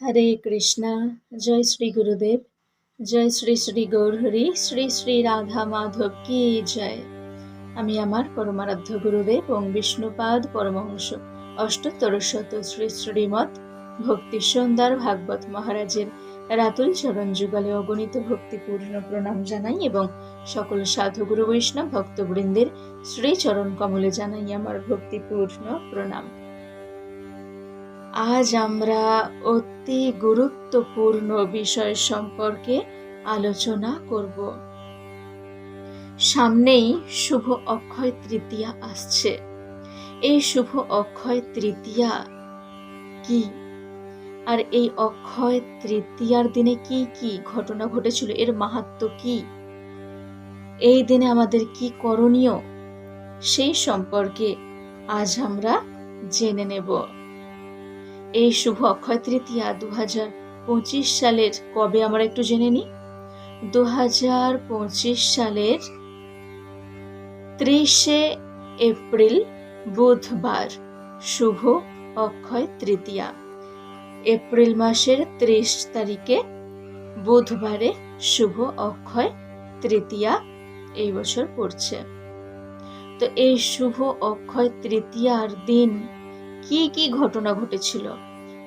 হরে কৃষ্ণা, জয় শ্রী গুরুদেব, জয় শ্রী শ্রী গৌরহরি, শ্রী শ্রী রাধা মাধব কি জয়। আমি আমার পরমারাধ্য গুরুদেব এবং বিষ্ণুপাদ পরমহংস, অষ্টোত্তর শত শ্রী শ্রীমৎ ভক্তি সুন্দর ভাগবত মহারাজের রাতুল চরণ যুগলে অগণিত ভক্তিপূর্ণ প্রণাম জানাই এবং সকল সাধু গুরু বৈষ্ণব ভক্তবৃন্দের শ্রী চরণ কমলে জানাই আমার ভক্তিপূর্ণ প্রণাম। আজ আমরা অতি গুরুত্বপূর্ণ বিষয় সম্পর্কে আলোচনা করব। সামনেই শুভ অক্ষয় তৃতীয়া আসছে। এই শুভ অক্ষয় তৃতীয়া কি? আর এই অক্ষয় তৃতীয়ার দিনে কি কি ঘটনা ঘটেছিল? এর মাহাত্ম কি? এই দিনে আমাদের কি করণীয়? সেই সম্পর্কে আজ আমরা জেনে নেব। এই শুভ অক্ষয় তৃতীয়া দু হাজার পঁচিশ সালের, কবে আমরা একটু জেনে নিই দু হাজার পঁচিশ সালের ত্রিশে এপ্রিল, বুধবার, শুভ অক্ষয় তৃতীয়া। এপ্রিল মাসের ত্রিশ তারিখে বুধবারে শুভ অক্ষয় তৃতীয়া এই বছর পড়ছে। তো এই শুভ অক্ষয় তৃতীয়ার দিন কি কি ঘটনা ঘটেছিল?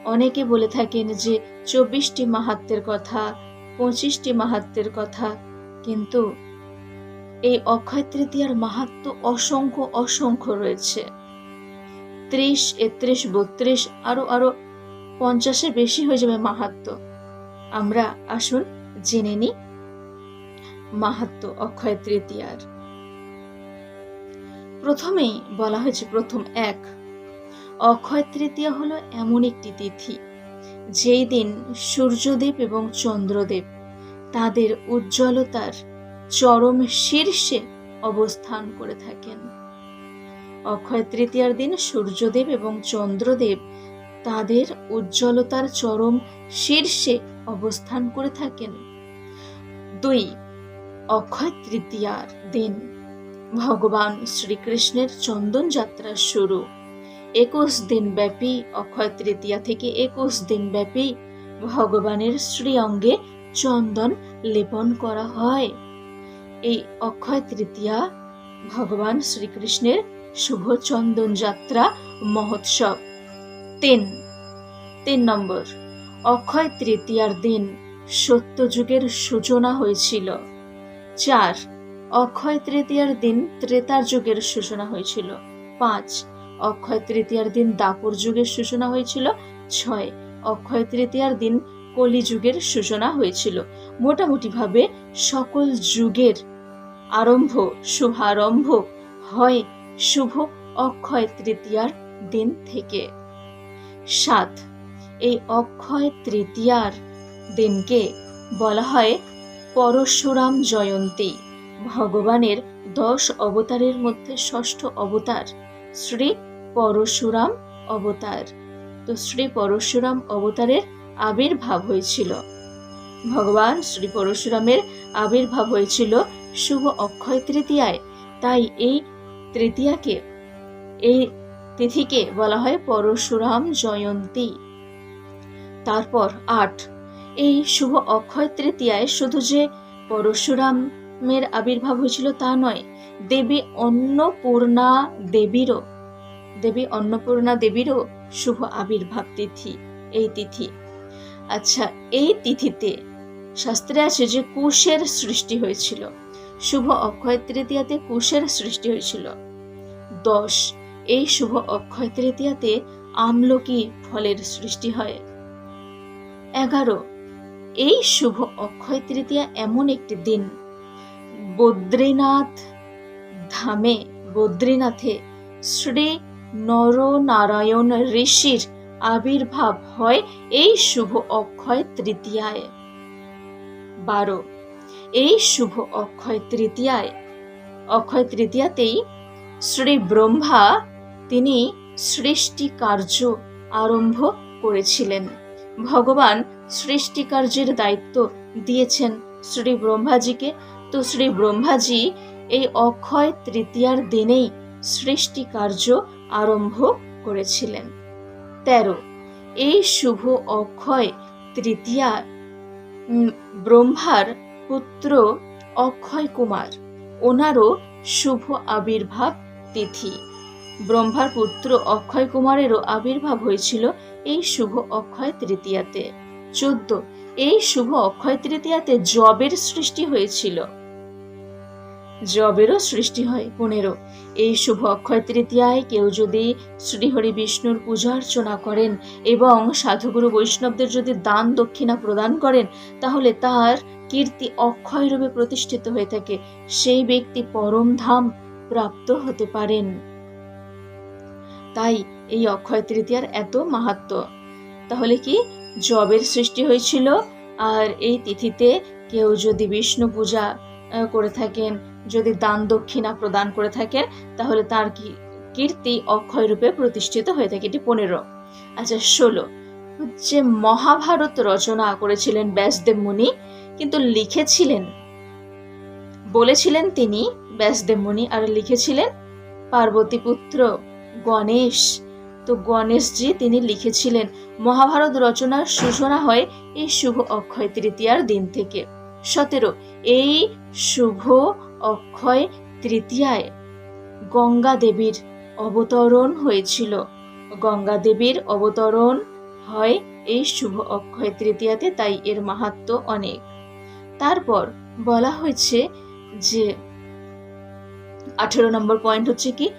অনেকে বলে থাকেন যে চব্বিশটি মাহাত্মের কথা, পঁচিশটি মাহাত্মের কথা, কিন্তু এই অক্ষয় তৃতীয়ার মাহাত্ম অসংখ্য অসংখ্য রয়েছে। ত্রিশ, একত্রিশ, বত্রিশ, আরও আরও পঞ্চাশের বেশি হয়ে যাবে মাহাত্ম। আমরা আসুন জেনে নি মাহাত্ম অক্ষয় তৃতীয়ার। প্রথমেই বলা হয়েছে প্রথম এক। অক্ষয় তৃতীয়া হলো এমন একটি তিথি, যেই দিন সূর্যদেব এবং চন্দ্রদেব তাদের উজ্জ্বলতার চরম শীর্ষে অবস্থান করে থাকেন। অক্ষয় তৃতীয়ার দিন সূর্যদেব এবং চন্দ্রদেব তাদের উজ্জ্বলতার চরম শীর্ষে অবস্থান করে থাকেন। দুই, অক্ষয় তৃতীয়ার দিন ভগবান শ্রীকৃষ্ণের চন্দন যাত্রা শুরু। একুশ দিন ব্যাপী অক্ষয় তৃতীয়া থেকে একুশ দিন ব্যাপী ভগবানের শ্রী অঙ্গে চন্দন লেপন করা হয়। এই অক্ষয় তৃতীয়া ভগবান শ্রীকৃষ্ণের শুভ চন্দন যাত্রা মহোৎসব। তিন তিন নম্বর, অক্ষয় তৃতীয়ার দিন সত্যযুগের সূচনা হয়েছিল। চার, অক্ষয় তৃতীয়ার দিন ত্রেতার যুগের সূচনা হয়েছিল। পাঁচ অক্ষয় তৃতীয়ার দিন দাপর যুগের সূচনা হয়েছিল, ছয়। অক্ষয় তৃতীয়ার দিন কলি যুগের সূচনা হয়েছিল। মোটামুটিভাবে সকল যুগের আরম্ভ, শুভারম্ভ হয় শুভ অক্ষয় তৃতীয়ার দিন থেকে। সাত। এই অক্ষয় তৃতীয়ার দিনকে বলা হয় পরশুরাম জয়ন্তী। ভগবানের দশ অবতারের মধ্যে ষষ্ঠ অবতার শ্রী পরশুরাম অবতার। তো শ্রী পরশুরাম অবতারের আবির্ভাব হয়েছিল। ভগবান শ্রী পরশুরামের আবির্ভাব হয়েছিল শুভ অক্ষয় তৃতীয়ায়। তাই এই তৃতীয়াকে, এই তিথিকে বলা হয় পরশুরাম জয়ন্তী। তারপর আট। এই শুভ অক্ষয় তৃতীয়ায় শুধু যে পরশুরামের আবির্ভাব হয়েছিল তা নয়, দেবী অন্নপূর্ণা দেবীরও দেবী, অন্নপূর্ণা দেবীরও শুভ আবির্ভাব তিথি, এই তিথি। আচ্ছা এই তিথিতে শাস্ত্রে আছে যে কুশের সৃষ্টি হয়েছিল। শুভ অক্ষয় তৃতীয়াতে কুশের সৃষ্টি হয়েছিল। দশ, এই শুভ অক্ষয় তৃতীয়াতে আমলকি ফলের সৃষ্টি হয়। এগারো, এই শুভ অক্ষয় তৃতীয়া এমন একটি দিন। বদ্রীনাথ ধামে বদ্রীনাথে শ্রী নরনারায়ণ ঋষির আবির্ভাব হয় এই শুভ অক্ষয় তৃতীয়ায়। বারো, এই শুভ অক্ষয় তৃতীয়ায়। অক্ষয় তৃতীয়াতেই শ্রী ব্রহ্মা তিনি সৃষ্টি কার্য আরম্ভ করেছিলেন। ভগবান সৃষ্টি কার্যের দায়িত্ব দিয়েছেন শ্রী ব্রহ্মাজিকে। তো শ্রী ব্রহ্মাজি এই অক্ষয় তৃতীয়ার দিনেই সৃষ্টি কার্য আরম্ভ করেছিলেন। তেরো, এই শুভ অক্ষয় তৃতীয়া ব্রহ্মার পুত্র অক্ষয় কুমার, ওনারও শুভ আবির্ভাব তিথি। ব্রহ্মার পুত্র অক্ষয় কুমারেরও আবির্ভাব হয়েছিল এই শুভ অক্ষয় তৃতীয়াতে। চোদ্দ, এই শুভ অক্ষয় তৃতীয়াতে জবের সৃষ্টি হয়েছিল। জবেরও সৃষ্টি হয় পনেরো এই শুভ অক্ষয় তৃতীয়ায় কেউ যদি শ্রীহরি বিষ্ণুর পূজা অর্চনা করেন এবং সাধুগুরু বৈষ্ণবদের যদি দান দক্ষিণা প্রদান করেন, তাহলে তার কীর্তি অক্ষয় রূপে প্রতিষ্ঠিত হয়ে থাকে। সেই ব্যক্তি পরম ধাম প্রাপ্ত হতে পারেন। তাই এই অক্ষয় তৃতীয়ার এত মাহাত্ম। তাহলে কি জবের সৃষ্টি হয়েছিল? আর এই তিথিতে কেউ যদি বিষ্ণু পূজা করে থাকেন যদি দান দক্ষিণা প্রদান করে থাকেন, তাহলে তার কি কীর্তি অক্ষয় রূপে প্রতিষ্ঠিত হয়ে থাকে। এটি পনেরো। আচ্ছা ষোলো। যে মহাভারত রচনা করেছিলেন ব্যাসদেব মুনি, কিন্তু লিখেছিলেন, বলেছিলেন তিনি ব্যাসদেব মুনি, আর লিখেছিলেন পার্বতী পুত্র গণেশ। তো গণেশজি তিনি লিখেছিলেন, মহাভারত রচনার সূচনা হয় এই শুভ অক্ষয় তৃতীয়ার দিন থেকে। সতেরো। এই শুভ অক্ষয় তৃতীয়ায় গঙ্গা দেবীর অবতরণ হয়েছিল। গঙ্গা দেবীর অবতরণ হয় এই শুভ অক্ষয় তৃতীয়াতে, তাই এর মাহাত্ম অনেক। তারপর বলা হয়েছে যে, আঠেরো নম্বর পয়েন্ট হচ্ছে কি,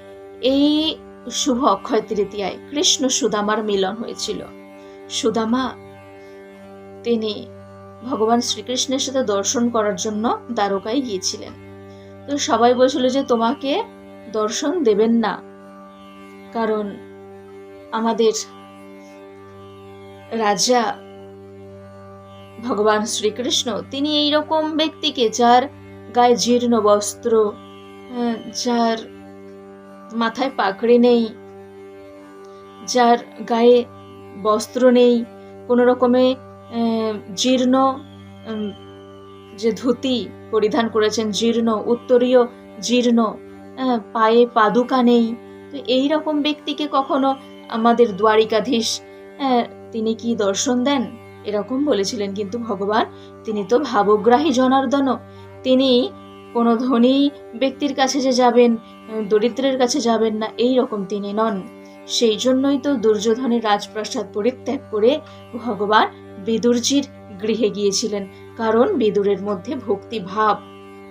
এই শুভ অক্ষয় তৃতীয়ায় কৃষ্ণ সুদামার মিলন হয়েছিল। সুদামা, তিনি ভগবান শ্রীকৃষ্ণের সাথে দর্শন করার জন্য দ্বারকায় গিয়েছিলেন। তো সবাই বলছিল যে তোমাকে দর্শন দেবেন না। কারণ আমাদের রাজা ভগবান শ্রীকৃষ্ণ, তিনি এই রকম ব্যক্তিকে যার গায়ে জীর্ণ বস্ত্র যার মাথায় পাকড়ি নেই, যার গায়ে বস্ত্র নেই, কোনো রকমে জীর্ণ যে ধুতি পরিধান করেছেন জীর্ণ উত্তরীয় জীর্ণ আহ, পায়ে পাদুকা নেই। তো এই রকম ব্যক্তিকে কখনো আমাদের দ্বারিকাধীশ আহ, তিনি কি দর্শন দেন? এরকম বলেছিলেন কিন্তু ভগবান। তিনি তো ভাবগ্রাহী জনার্দন। তিনি কোনো ধনী ব্যক্তির কাছে যে যাবেন দরিদ্রের কাছে যাবেন না এই রকম তিনি নন। সেই জন্যই তো দুর্যোধনের রাজপ্রাসাদ পরিত্যাগ করে ভগবান বিদুরজির গৃহে গিয়েছিলেন, কারণ বিদুরের মধ্যে ভক্তি ভাব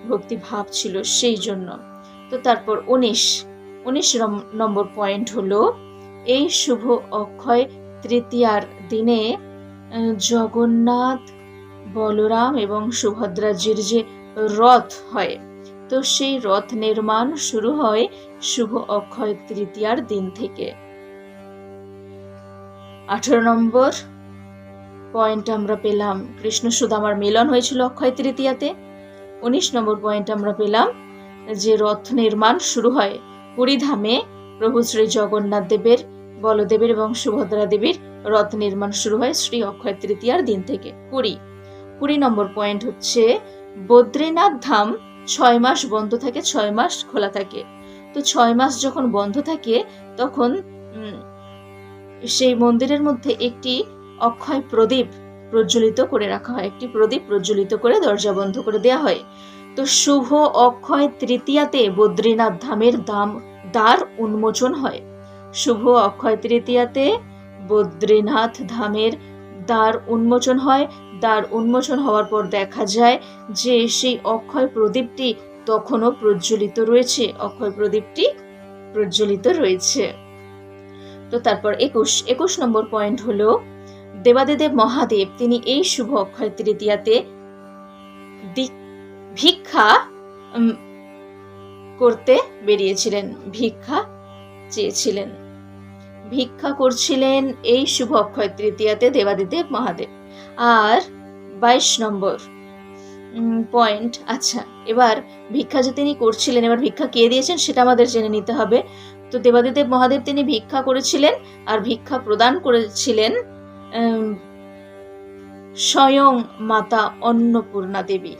ভক্তি ভাব ছিল সেই জন্য। তো তারপর উনিশ উনিশ নম্বর পয়েন্ট হলো, এই শুভ অক্ষয় তৃতীয়ার দিনে জগন্নাথ, বলরাম এবং সুভদ্রাজির যে রথ হয়, তো সেই রথ নির্মাণ শুরু হয় শুভ অক্ষয় তৃতীয়ার দিন থেকে। আঠারো নম্বর পয়েন্ট আমরা পেলাম, কৃষ্ণ সুদামার মিলন হয়েছিল অক্ষয় তৃতীয়াতে। উনিশ নম্বর পয়েন্ট আমরা পেলাম যে রথ নির্মাণ শুরু হয় পুরীধামে প্রভু শ্রী জগন্নাথ দেবের, বলদেবের এবং সুভদ্রা দেবীর রথ নির্মাণ শুরু হয় শ্রী অক্ষয় তৃতীয়ার দিন থেকে কুড়ি কুড়ি নম্বর পয়েন্ট হচ্ছে বদ্রীনাথ ধাম ছয় মাস বন্ধ থাকে, ছয় মাস খোলা থাকে। তো ছয় মাস যখন বন্ধ থাকে তখন সেই মন্দিরের মধ্যে একটি অক্ষয় প্রদীপ প্রজ্বলিত করে রাখা হয়। একটি প্রদীপ প্রজ্বলিত করে দরজা বন্ধ করে দেওয়া হয়। তো শুভ অক্ষয় তৃতীয়াতে বদ্রীনাথ ধামের দাম, দ্বার উন্মোচন হয়। শুভ অক্ষয় তৃতীয়াতে বদ্রীনাথ ধামের দ্বার উন্মোচন হয়। দ্বার উন্মোচন হওয়ার পর দেখা যায় যে সেই অক্ষয় প্রদীপটি তখনও প্রজ্বলিত রয়েছে। অক্ষয় প্রদীপটি প্রজ্বলিত রয়েছে। তো তারপর একুশ একুশ নম্বর পয়েন্ট হলো দেবাদিদেব মহাদেব, তিনি এই শুভ অক্ষয় তৃতীয়াতে ভিক্ষা করতে বেরিয়েছিলেন, ভিক্ষা চেয়েছিলেন। ভিক্ষা করছিলেন এই শুভ অক্ষয় তৃতীয়াতে দেবাদিদেব মহাদেব। আর বাইশ নম্বর পয়েন্ট আচ্ছা এবার ভিক্ষা যে তিনি করছিলেন, এবার ভিক্ষা কে দিয়েছেন সেটা আমাদের জেনে নিতে হবে। তো দেবাদিদেব মহাদেব তিনি ভিক্ষা করেছিলেন আর ভিক্ষা প্রদান করেছিলেন স্বয়ং মাতা অন্নপূর্ণা দেবী।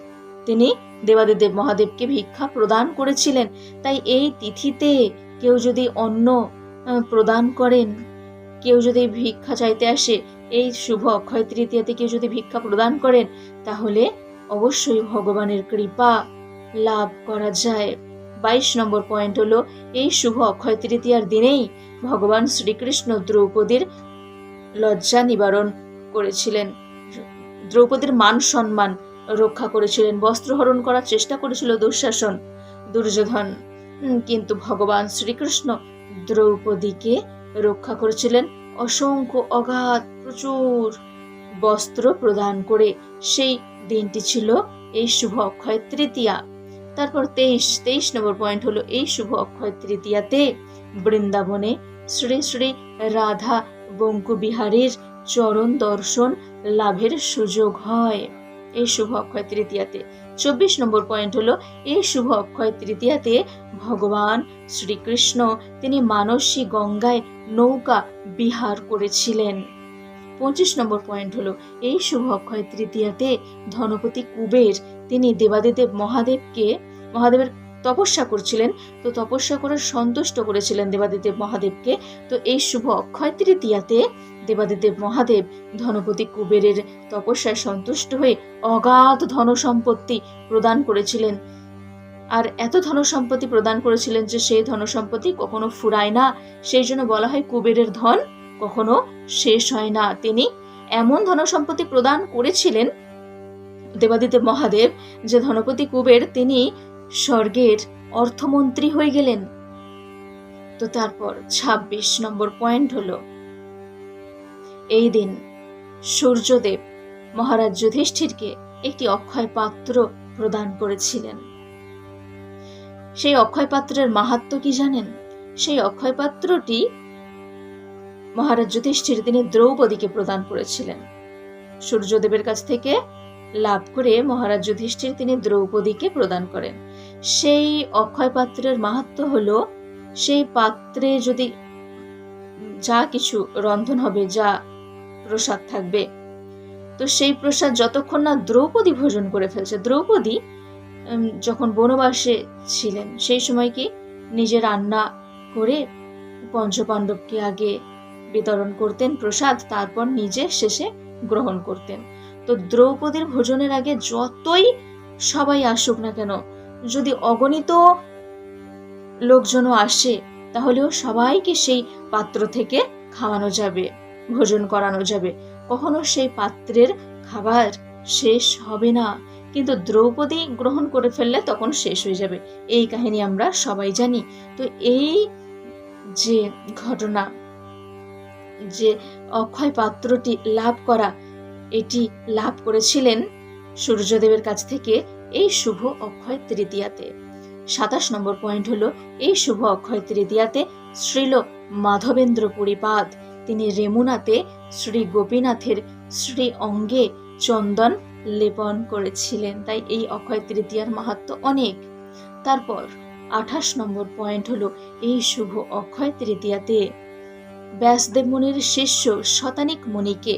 তিনি দেবাদিদেব মহাদেবকে ভিক্ষা প্রদান করেছিলেন। তাই এই তিথিতে কেউ যদি অন্ন প্রদান করেন, কেউ যদি ভিক্ষা চাইতে আসে, এই শুভ অক্ষয় তৃতীয়াতে কেউ যদি ভিক্ষা প্রদান করেন, তাহলে অবশ্যই ভগবানের কৃপা লাভ করা যায়। বাইশ নম্বর পয়েন্ট হলো, এই শুভ অক্ষয় তৃতীয়ার দিনেই ভগবান শ্রীকৃষ্ণ দ্রৌপদীর লজ্জা নিবারণ করেছিলেন। দ্রৌপদীর মান সম্মান রক্ষা করেছিলেন বস্ত্রহরণ করার চেষ্টা করেছিল দুঃশাসন, দুর্যোধন। কিন্তু ভগবান শ্রীকৃষ্ণ দ্রৌপদীকে রক্ষা করেছিলেন অসংখ্য অগাধ, প্রচুর বস্ত্র প্রদান করে। সেই দিনটি ছিল এই শুভ অক্ষয় তৃতীয়া। তারপর তেইশ তেইশ নম্বর পয়েন্ট হলো এই শুভ অক্ষয় তৃতীয়াতে বৃন্দাবনে শ্রী শ্রী রাধা বঙ্কু বিহারীর চরণ দর্শন লাভের সুযোগ হয়। এই শুভ অক্ষয় তৃতীয়াতে। চব্বিশ নম্বর পয়েন্ট হলো এই শুভ অক্ষয় তৃতীয়াতে ভগবান শ্রীকৃষ্ণ, তিনি মানসী গঙ্গায় নৌকা বিহার করেছিলেন। পঁচিশ নম্বর পয়েন্ট হলো এই শুভ অক্ষয় তৃতীয়াতে ধনপতি কুবের, তিনি দেবাদিদেব মহাদেবকে, মহাদেবের তপস্যা করছিলেন। তো তপস্যা করে সন্তুষ্ট করেছিলেন দেবাদিদেব মহাদেবকে। তো এই শুভ অক্ষয় তৃতীয়াতে দেবাদিদেব মহাদেব ধনপতি কুবেরের তপস্যায় সন্তুষ্ট হয়ে অগাধ ধন সম্পত্তি প্রদান করেছিলেন। আর এত ধন সম্পত্তি প্রদান করেছিলেন যে সেই ধন সম্পত্তি কখনো ফুরায় না। সেই জন্য বলা হয় কুবেরের ধন কখনো শেষ হয় না। তিনি এমন ধন সম্পত্তি প্রদান করেছিলেন দেবাদিদেব মহাদেব যে ধনপতি কুবের তিনি স্বর্গের অর্থমন্ত্রী হয়ে গেলেন। তো তারপর ২৬ নম্বর পয়েন্ট হলো, এই দিন সূর্যদেব মহারাজ যুধিষ্ঠিরকে একটি অক্ষয় পাত্র প্রদান করেছিলেন। সেই অক্ষয় পাত্রের মাহাত্ম কি জানেন? সেই অক্ষয় পাত্রটি মহারাজ যুধিষ্ঠির তিনি দ্রৌপদীকে প্রদান করেছিলেন। সূর্যদেবের কাছ থেকে লাভ করে মহারাজ যুধিষ্ঠির তিনি দ্রৌপদীকে প্রদান করেন। সেই অক্ষয় পাত্রের মাহাত্ম হলো, সেই পাত্রে যদি যা কিছু রন্ধন হবে, যা প্রসাদ থাকবে, তো সেই প্রসাদ যতক্ষণ না দ্রৌপদী ভোজন করে ফেলছে। দ্রৌপদী যখন বনবাসে ছিলেন, সেই সময় কি নিজে রান্না করে পঞ্চপাণ্ডবকে আগে বিতরণ করতেন, প্রসাদ তারপর নিজে শেষে গ্রহণ করতেন। তো দ্রৌপদীর ভোজনের আগে যতই সবাই আসুক না কেন যদি অগণিত লোকজনও আসে, তাহলেও সবাইকে সেই পাত্র থেকে খাওয়ানো যাবে, ভোজন করানো যাবে। কখনো সেই পাত্রের খাবার শেষ হবে না, কিন্তু দ্রৌপদী গ্রহণ করে ফেললে তখন শেষ হয়ে যাবে। এই কাহিনী আমরা সবাই জানি। তো এই যে ঘটনা, যে অক্ষয় পাত্রটি লাভ করা, এটি লাভ করেছিলেন সূর্যদেবের কাছ থেকে এই শুভ অক্ষয় তৃতীয়াতে। সাতাশ নম্বর পয়েন্ট হলো, এই শুভ অক্ষয় তৃতীয়াতে শ্রীল মাধবেন্দ্র পরিপাদ তিনি রেমুনাতে শ্রী গোপীনাথের শ্রী অঙ্গে চন্দন লেপন করেছিলেন। তাই এই অক্ষয় তৃতীয়ার মাহাত্ম অনেক। তারপর আঠাশ নম্বর পয়েন্ট হলো, এই শুভ অক্ষয় তৃতীয়াতে ব্যাসদেব মুনির শিষ্য শতানিক মুনিকে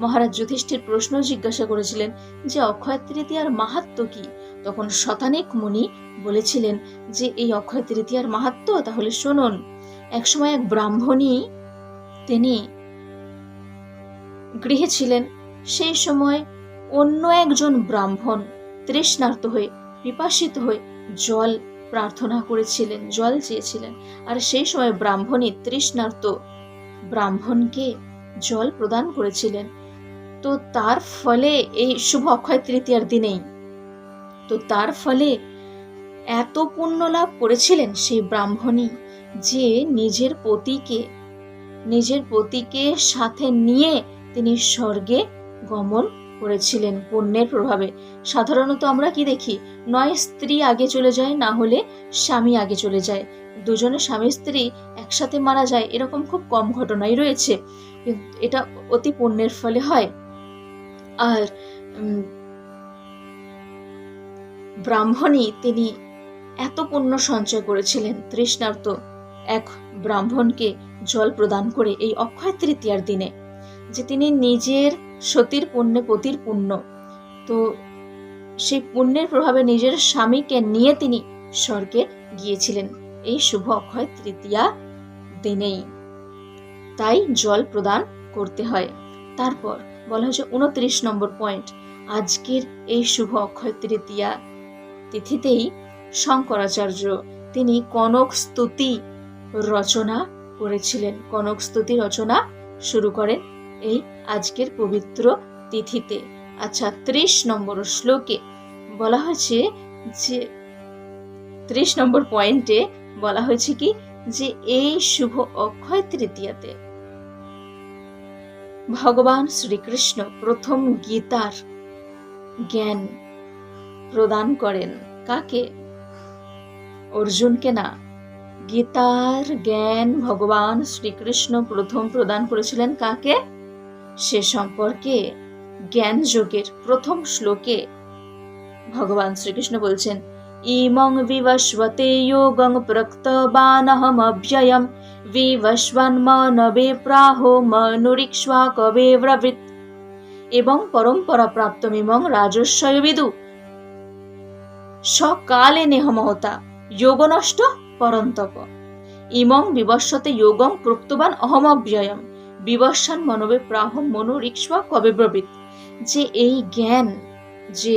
মহারাজ যুধিষ্ঠির প্রশ্ন জিজ্ঞাসা করেছিলেন যে অক্ষয় তৃতীয়ার মাহাত্ম কি? তখন শতানেক মুনি বলেছিলেন যে এই অক্ষয় তৃতীয়ার মাহাত্ম, তাহলে শুনুন। একসময় এক ব্রাহ্মণী, তিনি গৃহে ছিলেন, সেই সময় অন্য একজন ব্রাহ্মণ তৃষ্ণার্ত হয়ে, পিপাসিত হয়ে জল প্রার্থনা করেছিলেন, জল চেয়েছিলেন। আর সেই সময় ব্রাহ্মণী তৃষ্ণার্ত ব্রাহ্মণকে জল প্রদান করেছিলেন। তো তার ফলে এই শুভ অক্ষয় তৃতীয়ার দিনেই। তো তার ফলে এত পুণ্য লাভ করেছিলেন সেই ব্রাহ্মণী যে নিজের পতিকে নিজের পতিকে সাথে নিয়ে তিনি স্বর্গে গমন করেছিলেন পুণ্যের প্রভাবে। সাধারণত আমরা কি দেখি? নয় স্ত্রী আগে চলে যায়, না হলে স্বামী আগে চলে যায়। দুজনে স্বামী স্ত্রী একসাথে মারা যায়, এরকম খুব কম ঘটনাই রয়েছে। এটা অতি পুণ্যের ফলে হয়। আর উম, ব্রাহ্মণী তিনি এত পুণ্য সঞ্চয় করেছিলেন তৃষ্ণার্ত এক ব্রাহ্মণকে জল প্রদান করে এই অক্ষয় তৃতীয়ার দিনে যে তিনি নিজের সতীর পুণ্যে পতির পুণ্য। তো সেই পুণ্যের প্রভাবে নিজের স্বামীকে নিয়ে তিনি স্বর্গে গিয়েছিলেন এই শুভ অক্ষয় তৃতীয়া দিনেই। তাই জল প্রদান করতে হয়। তারপর বলা হয়েছে উনত্রিশ নম্বর পয়েন্ট আজকের এই শুভ অক্ষয় তৃতীয়া তিথিতেই শঙ্করাচার্য তিনি কনক স্তুতি রচনা করেছিলেন। কনক স্তুতি রচনা শুরু করেন এই আজকের পবিত্র তিথিতে। আচ্ছা ত্রিশ নম্বর শ্লোকে বলা হয়েছে যে, ত্রিশ নম্বর পয়েন্টে বলা হয়েছে কি? যে, এই শুভ অক্ষয় তৃতীয়াতে ভগবান শ্রীকৃষ্ণ প্রথম গীতার জ্ঞান প্রদান করেন। কাকে? অর্জুনকে না। গীতার জ্ঞান ভগবান শ্রীকৃষ্ণ প্রথম প্রদান করেছিলেন কাকে? সে সম্পর্কে জ্ঞান যোগের প্রথম শ্লোকে ভগবান শ্রীকৃষ্ণ বলছেন ইমং বিবস্বতে যোগং প্রক্তবানহমব্যয়ম বিবস্বন্মনবে প্রাহো মনুরিক্ষ্বা কবে ব্রবৃত এবং পরম্পরা প্রাপ্তমিমং রাজস্বয়বিদু সকালে নেহমহতা যোগনষ্ট পরন্তপ ইমং বিবস্বতে যোগং প্রক্তবান অহমব্যয়ম বিবস্বান মনবে প্রাহ মনুরিক্ষ্বা কবে ব্রবৃত যে এই জ্ঞান যে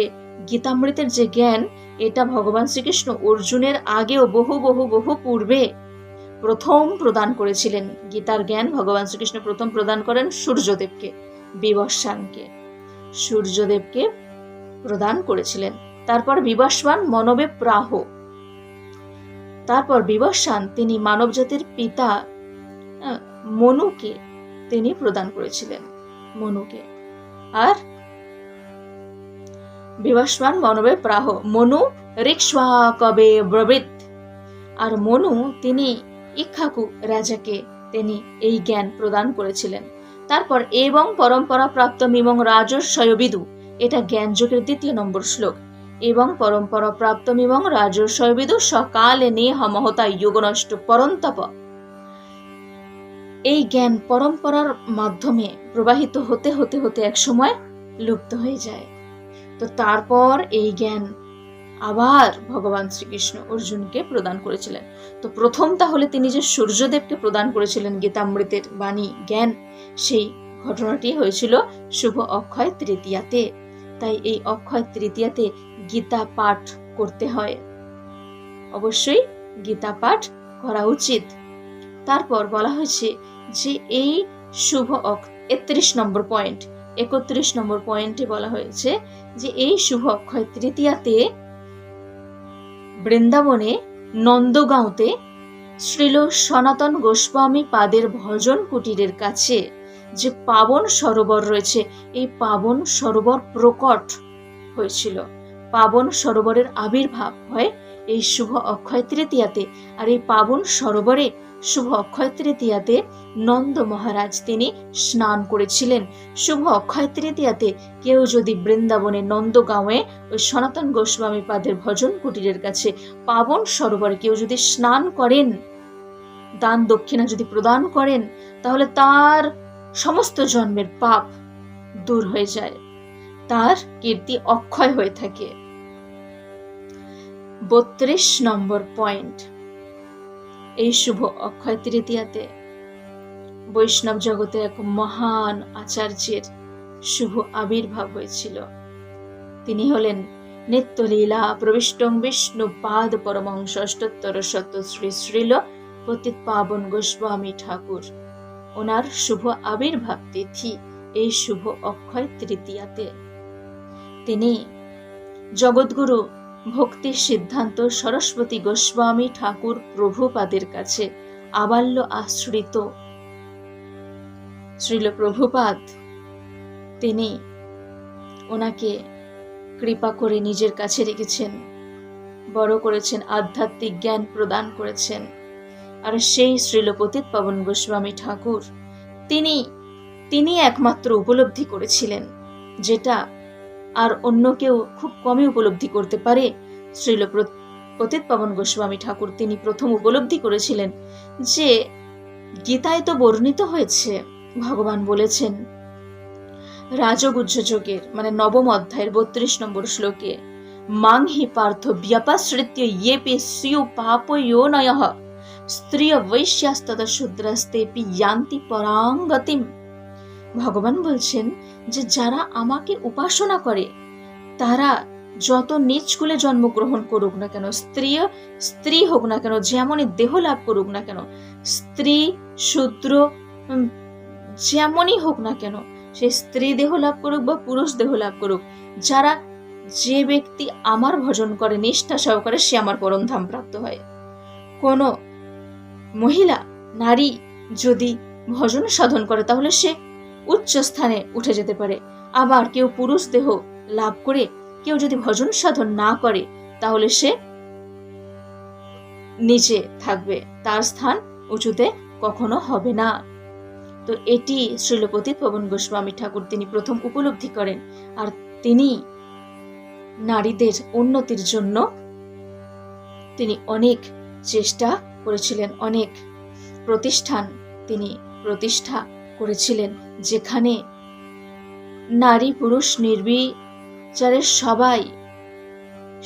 গীতামৃতের যে জ্ঞান, এটা ভগবান শ্রীকৃষ্ণ অর্জুনের আগেও বহু বহু বহু পূর্বে প্রথম প্রদান করেছিলেন। গীতার জ্ঞান ভগবান শ্রীকৃষ্ণ প্রথম প্রদান করেন সূর্যদেবকে বিবস্বানকে সূর্যদেবকে প্রদান করেছিলেন। তারপর বিবস্বান মনবে প্রাহ। তারপর বিবস্বান তিনি মানবজাতির পিতা মনুকে তিনি প্রদান করেছিলেন, মনুকে। আর বিবস্বান মনবে প্রাহ। মনু রিক্সা কবে ব্রবিত আর মনু, তিনি ইক্ষাকু রাজাকে তিনি এই জ্ঞান প্রদান করেছিলেন। তারপর এবং পরম্পরা প্রাপ্ত মিমং রাজস্বয়বিদু এটা জ্ঞান যুগের দ্বিতীয় নম্বর শ্লোক। এবং পরম্পরা প্রাপ্ত মিমং রাজস্বয়বিদু সকালে নেহ মহতা যুগনষ্ট পরন্তপ। এই জ্ঞান পরম্পরার মাধ্যমে প্রবাহিত হতে হতে হতে একসময় লুপ্ত হয়ে যায়। তো তারপর এই জ্ঞান আবার ভগবান শ্রীকৃষ্ণ অর্জুনকে প্রদান করেছিলেন। তো প্রথম তাহলে তিনি যে সূর্যদেবকে প্রদান করেছিলেন গীতামৃতের বাণী, জ্ঞান, সেই ঘটনাটি হয়েছিল শুভ অক্ষয় তৃতীয়াতে। তাই এই অক্ষয় তৃতীয়াতে গীতা পাঠ করতে হয়। অবশ্যই গীতা পাঠ করা উচিত। তারপর বলা হয়েছে যে এই শুভ একত্রিশ নম্বর পয়েন্ট একত্রিশ নম্বর পয়েন্টে বলা হয়েছে যে এই শুভ অক্ষয় তৃতীয়াতে বৃন্দাবনে নন্দগাঁওতে শ্রীল সনাতন গোস্বামী পাদের ভজন কুটিরের কাছে যে পাবন সরোবর রয়েছে, এই পাবন সরোবর প্রকট হয়েছিল। পাবন সরোবরের আবির্ভাব হয় এই শুভ অক্ষয় তৃতীয়াতে। আর এই পাবন সরোবরে শুভ অক্ষয় তৃতীয়াতে নন্দ মহারাজ তিনি স্নান করেছিলেন। শুভ অক্ষয় তৃতীয়াতে কেউ যদি বৃন্দাবনে নন্দগাঁওয়ে ওই সনাতন গোস্বামী পাদের ভজন কুটিরের কাছে পাবন সরোবরে কেউ যদি স্নান করেন, দান দক্ষিণা যদি প্রদান করেন, তাহলে তার সমস্ত জন্মের পাপ দূর হয়ে যায়। তার কীর্তি অক্ষয় হয়ে থাকে। বত্রিশ নম্বর পয়েন্ট। এই শুভ অক্ষয় তৃতীয়াতে। বৈষ্ণব জগতে এক মহান আচার্যের শুভ আবির্ভাব হয়েছিল। তিনি হলেন নিত্যলীলা প্রবিষ্টং বিষ্ণু পাদ পরমং ষষ্টোত্তর শত শ্রী শ্রীল পতিত পাবন গোস্বামী ঠাকুর। ওনার শুভ আবির্ভাব তিথি এই শুভ অক্ষয় তৃতীয়াতে। তিনি জগৎগুরু ভক্তি সিদ্ধান্ত সরস্বতী গোস্বামী ঠাকুর প্রভুপাদের কাছে আবাল্য আশ্রিত। শ্রীল প্রভুপাদ, তিনি ওনাকে কৃপা করে নিজের কাছে রেখেছেন, বড় করেছেন, আধ্যাত্মিক জ্ঞান প্রদান করেছেন। আর সেই শ্রীলপতিত পবন গোস্বামী ঠাকুর, তিনি তিনি একমাত্র উপলব্ধি করেছিলেন, যেটা আর অন্য কেউ খুব কমই উপলব্ধি করতে পারে। শ্রীল পতিত পবন গোস্বামী ঠাকুর তিনি প্রথম উপলব্ধি করেছিলেন যে, গীতায় তো বর্ণিত হয়েছে, ভগবান বলেছেন। রাজগুজ্জ যোগের মানে নবম অধ্যায়ের বত্রিশ নম্বর শ্লোকে, মাং হি পার্থ ব্যপাশ্রিত্য ইয়ে পে পাপ ইয়ো নয়। স্ত্রী বৈশ্যাস্তদা শূদ্রাস্তে পিয়ান্তি পরাঙ্গতিম। ভগবান বলছেন যে যারা আমাকে উপাসনা করে, তারা যত নিজ কুলে জন্মগ্রহণ করুক না কেন স্ত্রী স্ত্রী হোক না কেন, যেমনই দেহ লাভ করুক না কেন, স্ত্রী, শূদ্র যেমনই হোক না কেন, সে স্ত্রী দেহ লাভ করুক বা পুরুষ দেহ লাভ করুক, যারা যে ব্যক্তি আমার ভজন করে, নিষ্ঠা সহকারে, সে আমার পরম ধাম প্রাপ্ত হয়। কোনো মহিলা, নারী যদি ভজন সাধন করে, তাহলে সে উচ্চ স্থানে উঠে যেতে পারে। আবার কেউ পুরুষ দেহ লাভ করে, কেউ যদি ভজন সাধন না করে, তাহলে সে নিচে থাকবে। তার স্থান উঁচুতে কখনো হবে না। তো এটি শ্রীলপতি পবন গোস্বামী ঠাকুর তিনি প্রথম উপলব্ধি করেন। আর তিনি নারীদের উন্নতির জন্য তিনি অনেক চেষ্টা করেছিলেন, অনেক প্রতিষ্ঠান তিনি প্রতিষ্ঠা করেছিলেন, যেখানে নারী পুরুষ নির্বিচারে সবাই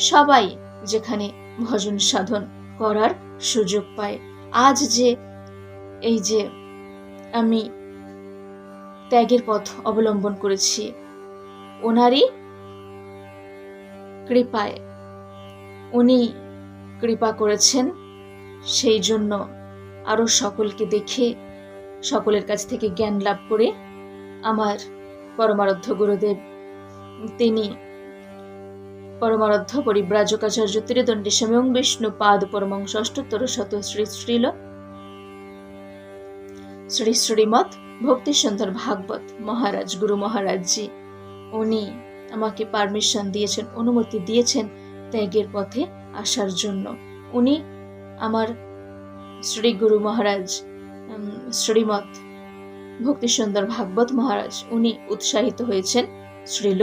সবাই যেখানে ভজন সাধন করার সুযোগ পায়। আজ যে, এই যে আমি ত্যাগের পথ অবলম্বন করেছি, ওনারই কৃপায়, উনি কৃপা করেছেন, সেই জন্য আরও সকলকে দেখে সকলের কাছ থেকে জ্ঞান লাভ করে আমার পরমারাধ্য গুরুদেব, তিনি পরমারাধ্য পরিব্রাজকাচার্য ত্রিদণ্ডী স্বয়ং বিষ্ণু পাদ পরমং ষষ্ঠোত্তর শত শ্রী শ্রীল। শ্রী শ্রীমৎ ভক্তি সুন্দর ভাগবত মহারাজ, গুরু মহারাজজি, উনি আমাকে পারমিশন দিয়েছেন, অনুমতি দিয়েছেন ত্যাগের পথে আসার জন্য। উনি আমার শ্রী গুরু মহারাজ শ্রীমৎ ভক্তি সুন্দর ভাগবত মহারাজ, উনি উৎসাহিত হয়েছেন। শ্রীল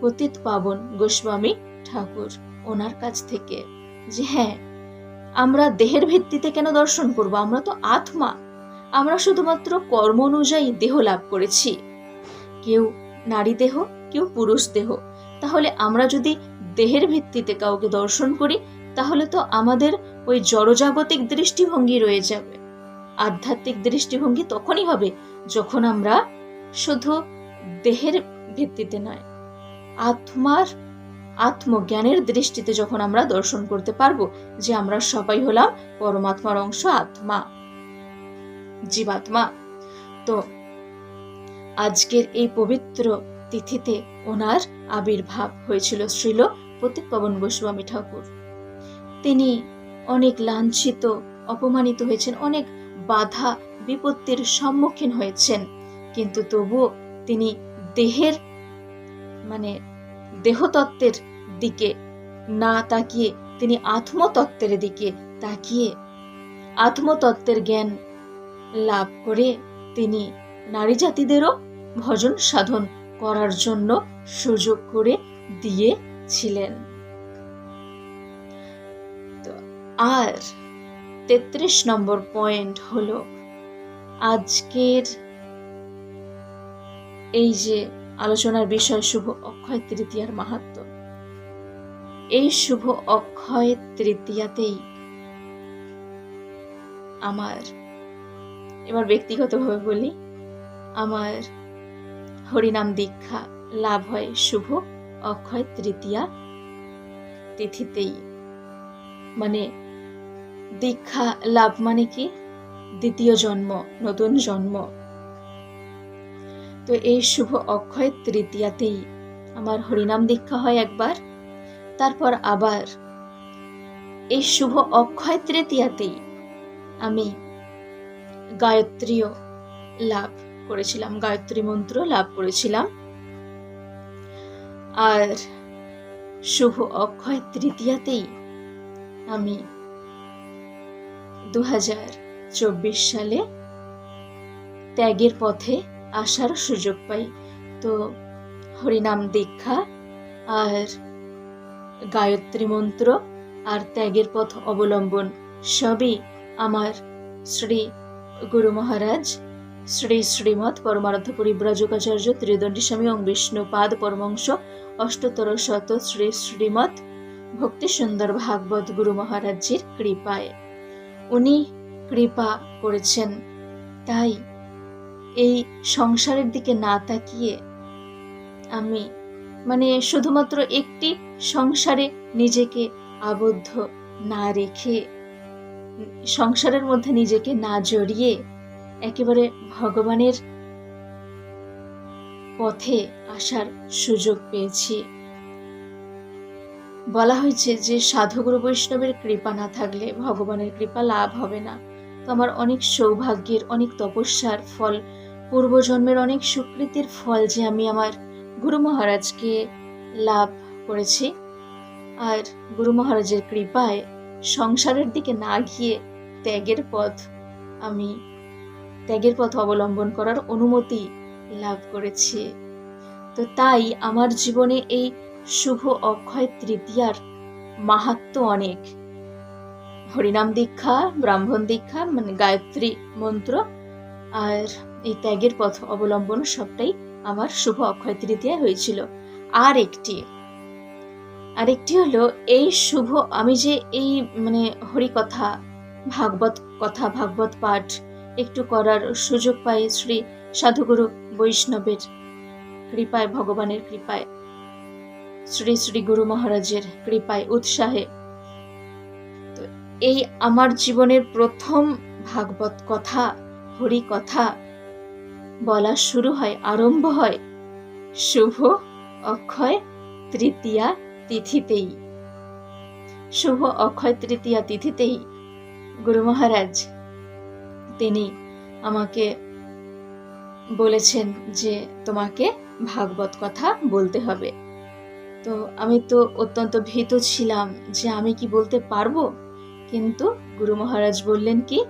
পতিত পাবন গোস্বামী ঠাকুর, ওনার কাছ থেকে। যে হ্যাঁ আমরা দেহের ভিত্তিতে কেন দর্শন করব? আমরা তো আত্মা। আমরা শুধুমাত্র কর্ম অনুযায়ী দেহ লাভ করেছি। কেউ নারী দেহ, কেউ পুরুষ দেহ। তাহলে আমরা যদি দেহের ভিত্তিতে কাউকে দর্শন করি, তাহলে তো আমাদের ওই জড়জাগতিক দৃষ্টিভঙ্গি রয়ে যাবে। আধ্যাত্মিক দৃষ্টিভঙ্গি তখনই হবে যখন আমরা শুধু দেহের ভিত্তিতে নয়, আত্মার, আত্মজ্ঞানের দৃষ্টিতে যখন আমরা দর্শন করতে পারব যে আমরা সবাই হলাম পরমাত্মার অংশ, আত্মা, জীবাত্মা। তো আজকের এই পবিত্র তিথিতে ওনার আবির্ভাব হয়েছিল শ্রীল প্রতীক পবন গোস্বামী ঠাকুর। তিনি অনেক লাঞ্ছিত, অপমানিত হয়েছেন, অনেক বাধা বিপত্তির সম্মুখীন হয়েছেন। কিন্তু তবুও তিনি দেহের মানে দেহতত্ত্বের দিকে না তাকিয়ে, তিনি আত্মতত্ত্বের দিকে তাকিয়ে আত্মতত্ত্বের জ্ঞান লাভ করে তিনি নারী জাতিদেরও ভজন সাধন করার জন্য সুযোগ করে দিয়েছিলেন। আর তেত্রিশ নম্বর পয়েন্ট হলো আজকের এই যে আলোচনার বিষয় শুভ অক্ষয় তৃতীয়ার মাহাত্ম। এই শুভ অক্ষয় তৃতীয়াতেই আমার, এবার ব্যক্তিগতভাবে বলি, আমার হরিনাম দীক্ষা লাভ হয় শুভ অক্ষয় তৃতীয়া তিথিতেই। মানে দীক্ষা লাভ মানে কি? দ্বিতীয় জন্ম, নতুন জন্ম। তো এই শুভ অক্ষয় তৃতীয়াতেই আমার হরিনাম দীক্ষা হয় একবার, তারপর আবার। এই শুভ অক্ষয় তৃতীয়াতেই আমি গায়ত্রীও লাভ করেছিলাম, গায়ত্রী মন্ত্র লাভ করেছিলাম। আর শুভ অক্ষয় তৃতীয়াতেই আমি দু হাজার চব্বিশ সালে ত্যাগের পথে আসার সুযোগ পাই। তো হরিনাম দীক্ষা আর গায়ত্রী মন্ত্র আর ত্যাগের পথ অবলম্বন সবই আমার শ্রী গুরু মহারাজ, শ্রী শ্রীমৎ পরমারাধ্য পরিব্রাজকাচার্য ত্রিদণ্ডী স্বামী এবং বিষ্ণুপাদ পরমংশ অষ্টতর শত শ্রী শ্রীমৎ ভক্তি সুন্দর ভাগবত গুরু মহারাজজির কৃপায়। উনি কৃপা করেছেন। তাই এই সংসারের দিকে না তাকিয়ে আমি মানে শুধুমাত্র একটি সংসারে নিজেকে আবদ্ধ না রেখে, সংসারের মধ্যে নিজেকে না জড়িয়ে একেবারে ভগবানের পথে আসার সুযোগ পেয়েছি। বলা হয়েছে যে, সাধুগুরু বৈষ্ণবের কৃপা না থাকলে ভগবানের কৃপা লাভ হবে না। তো আমার অনেক সৌভাগ্যের, অনেক তপস্যার ফল, পূর্বজন্মের অনেক সুকৃতির ফল যে আমি আমার গুরু মহারাজকে লাভ করেছি। আর গুরু মহারাজের কৃপায় সংসারের দিকে না গিয়ে ত্যাগের পথ আমি, ত্যাগের পথ অবলম্বন করার অনুমতি লাভ করেছি। তো তাই আমার জীবনে এই শুভ অক্ষয় তৃতীয়ার মাহাত্ম অনেক। হরিনাম দীক্ষা, ব্রাহ্মণ দীক্ষা মানে গায়ত্রী মন্ত্র, আর এই ত্যাগের পথ অবলম্বন সবটাই আমার শুভ অক্ষয় তৃতীয়া হয়েছিল। আর একটি, আরেকটি হলো, এই শুভ, আমি যে এই মানে হরি কথা ভাগবত কথা, ভাগবত পাঠ একটু করার সুযোগ পাই শ্রী সাধুগুরু বৈষ্ণবের কৃপায়, ভগবানের কৃপায় শ্রী শ্রী গুরু মহারাজের কৃপায়, উৎসাহে। তো এই আমার জীবনের প্রথম ভাগবত কথা, হরি কথা বলা শুরু হয়, আরম্ভ হয় শুভ অক্ষয় তৃতীয়া তিথিতেই। শুভ অক্ষয় তৃতীয়া তিথিতেই গুরু মহারাজ তিনি আমাকে বলেছেন যে তোমাকে ভাগবত কথা বলতে হবে। তো আমি তো অত্যন্ত ভীত ছিলাম যে আমি কি বলতে পারব। কিন্তু গুরু মহারাজ বললেন কি,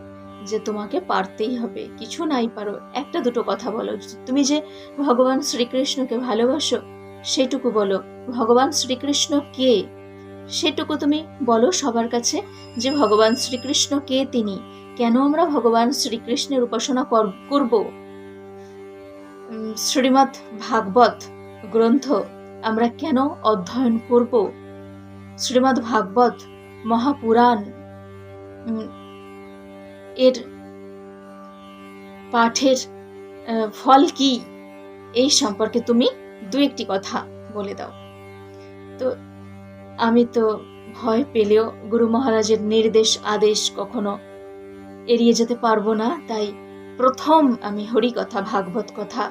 যে তোমাকে পারতেই হবে। কিছু নাই পারো, একটা দুটো কথা বলো। তুমি যে ভগবান শ্রীকৃষ্ণকে ভালোবাসো, সেটুকু বলো। ভগবান শ্রীকৃষ্ণ কে? সেটুকু তুমি বলো সবার কাছে, যে ভগবান শ্রীকৃষ্ণ কে তিনি? কেন আমরা ভগবান শ্রীকৃষ্ণের উপাসনা কর- করব? শ্রীমৎ ভাগবত গ্রন্থ আমরা কেন অধ্যয়ন করব? শ্রীমৎ ভাগবত মহাপুরাণ এর পাঠের ফল কি? এই সম্পর্কে তুমি দু একটি কথা বলে দাও। তো, আমি তো ভয় পেলেও গুরু মহারাজের নির্দেশ, আদেশ কখনো এড়িয়ে যেতে পারব না, তাই প্রথম আমি হরি কথা ভাগবত কথা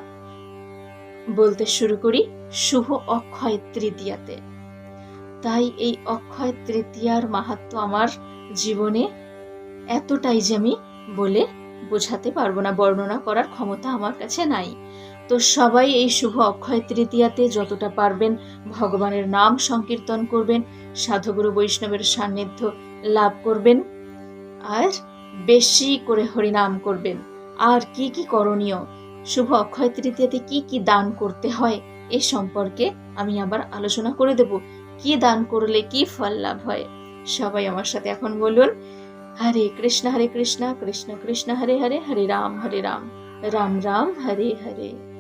বলতে শুরু করি, শুভ অক্ষয় তৃতীয়াতে। তাই এই অক্ষয় তৃতীয়ার মাহাত্ম আমার জীবনে এতটাই যে আমি বলে বোঝাতে পারব না, বর্ণনা করার ক্ষমতা আমার কাছে নাই। তো সবাই এই শুভ অক্ষয় তৃতীয়াতে যতটা পারবেন ভগবানের নাম সংকীর্তন করবেন, সাধুগুরু বৈষ্ণবের সান্নিধ্য লাভ করবেন, আর বেশি করে হরিনাম করবেন। আর কি কি করণীয়? শুভ অক্ষয় তৃতীয়াতে কি কি দান করতে হয় এ সম্পর্কে আমি আবার আলোচনা করে দেব। কি দান করলে কি ফল লাভ হয়? সবাই আমার সাথে এখন বলুন, হরে কৃষ্ণ হরে কৃষ্ণ কৃষ্ণ কৃষ্ণ, হরে হরে হরে রাম হরে রাম। রাম রাম, হরে হরে।